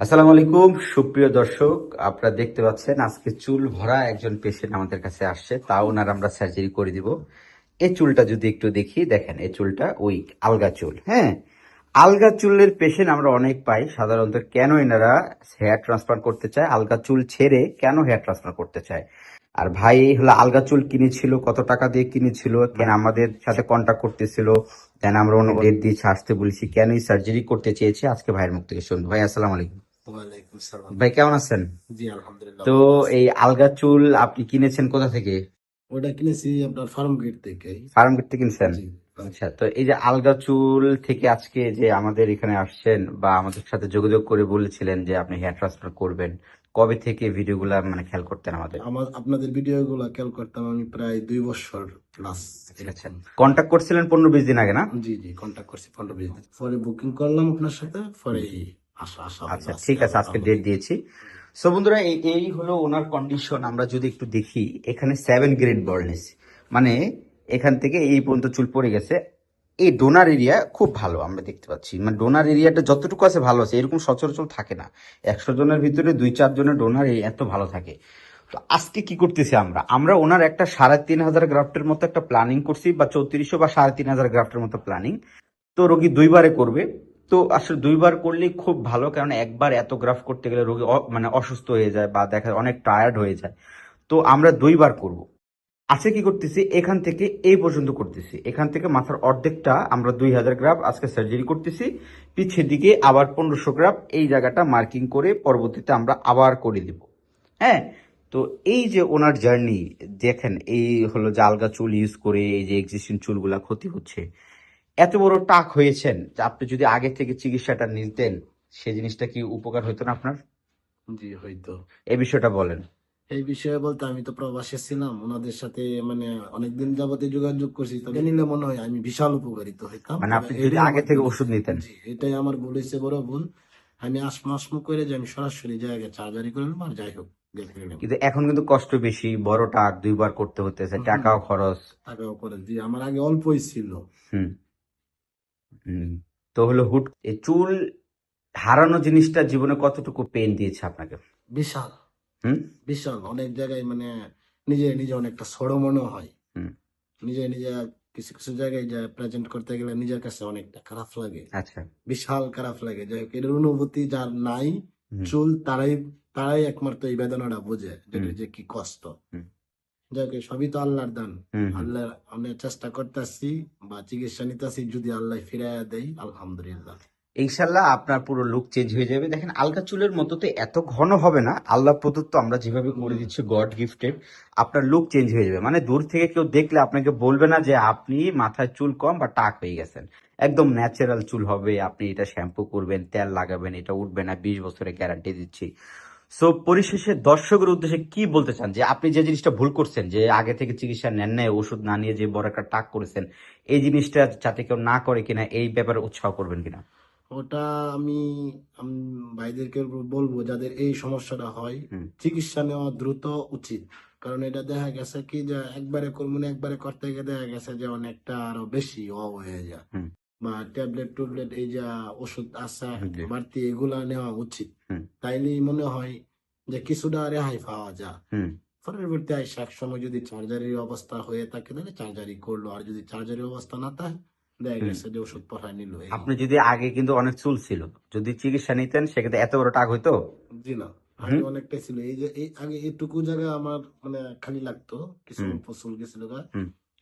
আসসালামু আলাইকুম, সুপ্রিয় দর্শক, আপনারা দেখতে পাচ্ছেন আজকে চুল ভরা একজন পেশেন্ট আমাদের কাছে আসছে, তা ওনার আমরা সার্জারি করে দিব। এই চুলটা যদি একটু দেখি, দেখেন এই চুলটা ওই আলগা চুল হ্যাঁ? আলগা চুলের পেশেন্ট আমরা অনেক পাই, সাধারণত কেন এনারা হেয়ার ট্রান্সফার করতে চায়, আলগা চুল ছেড়ে কেন হেয়ার ট্রান্সফার করতে চায়? আর ভাই হলো আলগা চুল কিনেছিল কত টাকা দিয়ে কিনেছিল কেন আমাদের সাথে কন্ট্যাক্ট করতেছিল দেন আমরা অন্য ডেট দিয়েছি আসতে বলেছি কেন এই সার্জারি করতে চেয়েছে আজকে ভাইয়ের মুখ থেকে শুনব। ভাই আসসালাম আলাইকুম। ভাই কেমন আছেন? তো এই আলগা চুল আপনি কিনেছেন কোথা থেকে? ওটা কিনেছি আপনার ফার্ম গেট থেকে। ফার্ম থেকে কিনছেন? আচ্ছা তো এই যে আলগা চুল থেকে আজকে যে আমাদের এখানে আসছেন বা আমাদের সাথে যোগাযোগ করে বলেছিলেন যে আপনি হেয়ার ট্রান্সফার করবেন কবে থেকে ভিডিওগুলা মানে খেয়াল করতেন আমাদের? আমার আপনাদের ভিডিও গুলা খেয়াল করতাম আমি প্রায় দুই বছর প্লাস আচ্ছা কন্ট্যাক্ট করছিলেন পনেরো বিশ দিন আগে না? জি জি কন্ট্যাক্ট করছি পনেরো বিশ দিন। পরে বুকিং করলাম আপনার সাথে পরে আচ্ছা ঠিক আছে আজকে ডেট দিয়েছি। সো বন্ধুরা এই এই হলো ওনার কন্ডিশন আমরা যদি একটু দেখি এখানে সেভেন গ্রেড বলনেস মানে এখান থেকে এই পর্যন্ত চুল পড়ে গেছে এই ডোনার এরিয়া খুব ভালো, আমরা দেখতে পাচ্ছি। মানে ডোনার এরিয়াটা যতটুকু আছে ভালো আছে, এরকম সচরাচর থাকে না। একশো জনের ভিতরে দুই, চার জনের ডোনার এত ভালো থাকে। তো আজকে কি করতেছি আমরা? আমরা ওনার একটা সাড়ে তিন হাজার গ্রাফটের মতো একটা প্ল্যানিং করছি, বা চৌত্রিশশো বা সাড়ে তিন হাজার গ্রাফটের মতো প্ল্যানিং তো রোগী দুইবারে করবে। তো আসলে দুইবার করলেই খুব ভালো, কারণ একবার এত গ্রাফ করতে গেলে রোগী মানে অসুস্থ হয়ে যায়, বা দেখা অনেক টায়ার্ড হয়ে যায়। তো আমরা দুইবার করব। আজকে কি করতেছি? এখান থেকে এই পর্যন্ত করতেছি। এখান থেকে মাথার অর্ধেকটা আমরা দুই হাজার গ্রাম আজকে সার্জারি করতেছি। পিছের দিকে আবার পনেরোশো গ্রাম। এই জায়গাটা মার্কিং করে পরবর্তীতে আমরা আবার করে দিব। হ্যাঁ? তো এই যে ওনার জার্নি দেখেন এই হলো যে আলগা চুল ইউজ করে এই যে এক্সিস্টিং চুলগুলা ক্ষতি হচ্ছে। এত বড় টাক হয়েছেন যে আপনি যদি আগে থেকে চিকিৎসাটা নিতেন সে জিনিসটা কি উপকার হতো না আপনার? জি হয়তো এই বিষয়টা বলেন। এই বিষয়ে বলতে আমি তো প্রবাসে ছিলাম। ওনাদের সাথে মানে অনেকদিন যাবতে যোগাযোগ করছি। তবে নিলে মনে হয় আমি বিশাল উপকারিত হইতাম। মানে আপনি যদি আগে থেকে ওষুধ নিতেন। এটাই আমার ভুল হয়েছে বড় ভুল। আমি আসমা আসমু করে যে আমি সরাসরি জায়গায় চার্জারি করে নিলাম আর যাই হোক কিন্তু এখন কিন্তু কষ্ট বেশি বড় টাক দুইবার করতে হতেছে টাকাও খরচ। টাকাও খরচ জি আমার আগে অল্পই ছিল। তো হলো হুট চুল হারানো জিনিসটা জীবনে কতটুকু পেন দিয়েছে আপনাকে? বিশাল। বিশাল অনেক জায়গায় মানে নিজে নিজে অনেকটা সড়ো মনে হয়। নিজে নিজে কিছু কিছু জায়গায় যা প্রেজেন্ট করতে গেলে নিজের কাছে অনেকটা খারাপ লাগে। আচ্ছা। বিশাল খারাপ লাগে। যাই হোক এটার অনুভূতি যার নাই চুল তারাই তারাই একমাত্র এই বেদনাটা বোঝে যে কি কষ্ট। যাই হোক সবই তো আল্লাহর দান। আল্লাহ আমি চেষ্টা করতেছি বা চিকিৎসা নিতেছি যদি আল্লাহ ফিরাইয়া দেয় আলহামদুলিল্লাহ। ইনশাল্লাহ আপনার পুরো লুক চেঞ্জ হয়ে যাবে। দেখেন, আলগা চুলের মতো তো এত ঘন হবে না। আল্লাহ প্রদত্ত আমরা যেভাবে করে দিচ্ছি গড গিফটেড আপনার লুক চেঞ্জ হয়ে যাবে। মানে দূর থেকে কেউ দেখলে আপনাকে বলবে না যে আপনি মাথায় চুল কম বা টাক হয়ে গেছেন। একদম ন্যাচারাল চুল হবে, আপনি এটা শ্যাম্পু করবেন, তেল লাগাবেন, এটা উঠবে না, বিশ বছরের গ্যারান্টি দিচ্ছি। সো পরিশেষে দর্শকের উদ্দেশ্যে কি বলতে চান? যে আপনি যে জিনিসটা ভুল করছেন, যে আগে থেকে চিকিৎসা নেন নাই, ওষুধ না নিয়ে যে বড় একটা টাক করেছেন, এই জিনিসটা যাতে কেউ না করে কিনা, এই ব্যাপারে উৎসাহ করবেন কিনা? ওটা আমি ভাইদেরকে বলব যাদের এই সমস্যাটা হয় চিকিৎসা নেওয়া দ্রুত উচিত। কারণ এটা দেখা গেছে কি যে একবারে করব না একবারে করতে গিয়ে দেখা গেছে যে অনেকটা আরও বেশি অ হয়ে যায়। বা ট্যাবলেট টুবলেট এই যা ওষুধ আছে বাড়তি এগুলা নেওয়া উচিত। হুম। তাইলেই মনে হয় যে কিছুটা রেহাই পাওয়া যায়। হুম। পরবর্তী আইসা এক সময় যদি চার্জারির অবস্থা হয়ে থাকে তাহলে চার্জারি করল। আর যদি চার্জারির অবস্থা না থাকে ওষুধ পাঠায় নিল আপনি যদি আগে কিন্তু অনেক চুল ছিল যদি চিকিৎসা নিতেন সেক্ষেত্রে এত বড় টাক হইতো? জি না আগে অনেকটাই ছিল। এই যে এই আগে এইটুকু জায়গা আমার মানে খালি লাগতো কিছু ফসল গেছিল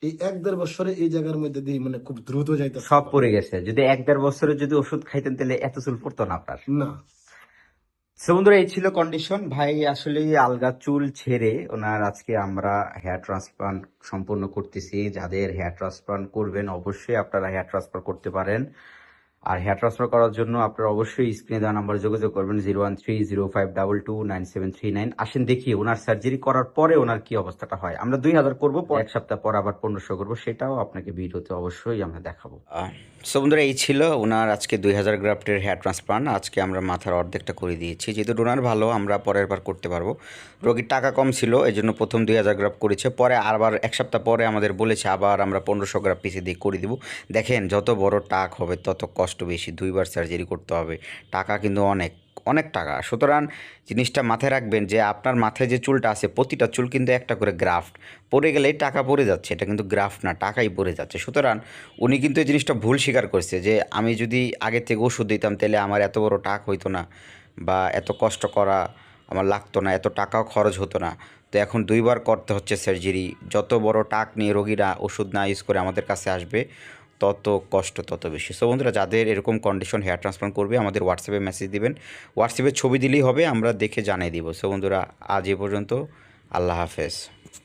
এই এক দেড় বছরে এই জায়গার মধ্যে দিয়ে মানে খুব দ্রুত যাইতে সব পড়ে গেছে। যদি এক দেড় বছরে যদি ওষুধ খাইতেন তাহলে এত চুল পড়তো না আপনার? না সো বন্ধুরা, এই ছিল কন্ডিশন ভাই আসলে আলগা চুল ছেড়ে ওনার আজকে আমরা হেয়ার ট্রান্সপ্লান্ট সম্পূর্ণ করতেছি। যাদের হেয়ার ট্রান্সপ্লান্ট করবেন, অবশ্যই আপনারা হেয়ার ট্রান্সফার করতে পারেন। আর হেয়ার ট্রান্সফার করার জন্য আপনারা অবশ্যই স্ক্রিনে দেওয়া নাম্বার যোগাযোগ করবেন zero one three zero five double two nine seven three nine আসেন দেখি ওনার সার্জারি করার পরে ওনার কি অবস্থাটা হয়। আমরা দুই হাজার করব এক সপ্তাহ পর আবার পনেরোশো করব, সেটাও আপনাকে ভিডিওতে অবশ্যই আমরা দেখাবো। সো বন্ধুরা, এই ছিল ওনার আজকে দুই হাজার গ্রাফটের হেয়ার ট্রান্সপ্লান্ট আজকে আমরা মাথার অর্ধেকটা করে দিয়েছি। যেহেতু ডোনার ভালো, আমরা পরের বার করতে পারব। রোগীর টাকা কম ছিল এই জন্য প্রথম দুই হাজার গ্রাফ করেছে। পরে আবার এক সপ্তাহ পরে আমাদের বলেছে, আবার আমরা পনেরোশো গ্রাফ পিছিয়ে দিয়ে করে দিব। দেখেন, যত বড় টাক হবে, তত কষ্ট বেশি, দুইবার সার্জারি করতে হবে। টাকা কিন্তু অনেক অনেক টাকা। সুতরাং জিনিসটা মাথায় রাখবেন যে আপনার মাথায় যে চুলটা আছে, প্রতিটা চুল কিন্তু একটা করে গ্রাফট পড়ে গেলেই টাকা পড়ে যাচ্ছে, এটা কিন্তু গ্রাফট না, টাকাই পড়ে যাচ্ছে। সুতরাং উনি কিন্তু এই জিনিসটা ভুল স্বীকার করছে যে আমি যদি আগে থেকে ওষুধ দিতাম তাহলে আমার এত বড় টাক হইতো না বা এত কষ্ট করা আমার লাগতো না, এত টাকাও খরচ হতো না। তো এখন দুইবার করতে হচ্ছে সার্জারি যত বড় টাক নিয়ে রোগীরা ওষুধ না ইউজ করে আমাদের কাছে আসবে তত কষ্ট তত বেশি। সো বন্ধুরা, যাদের এরকম কন্ডিশন হেয়ার ট্রান্সপ্লান্ট করবে, আমাদের হোয়াটসঅ্যাপে মেসেজ দিবেন। হোয়াটসঅ্যাপে ছবি দিলেই হবে, আমরা দেখে জানিয়ে দিব। সো বন্ধুরা, আজ এ পর্যন্ত, আল্লাহ হাফেজ।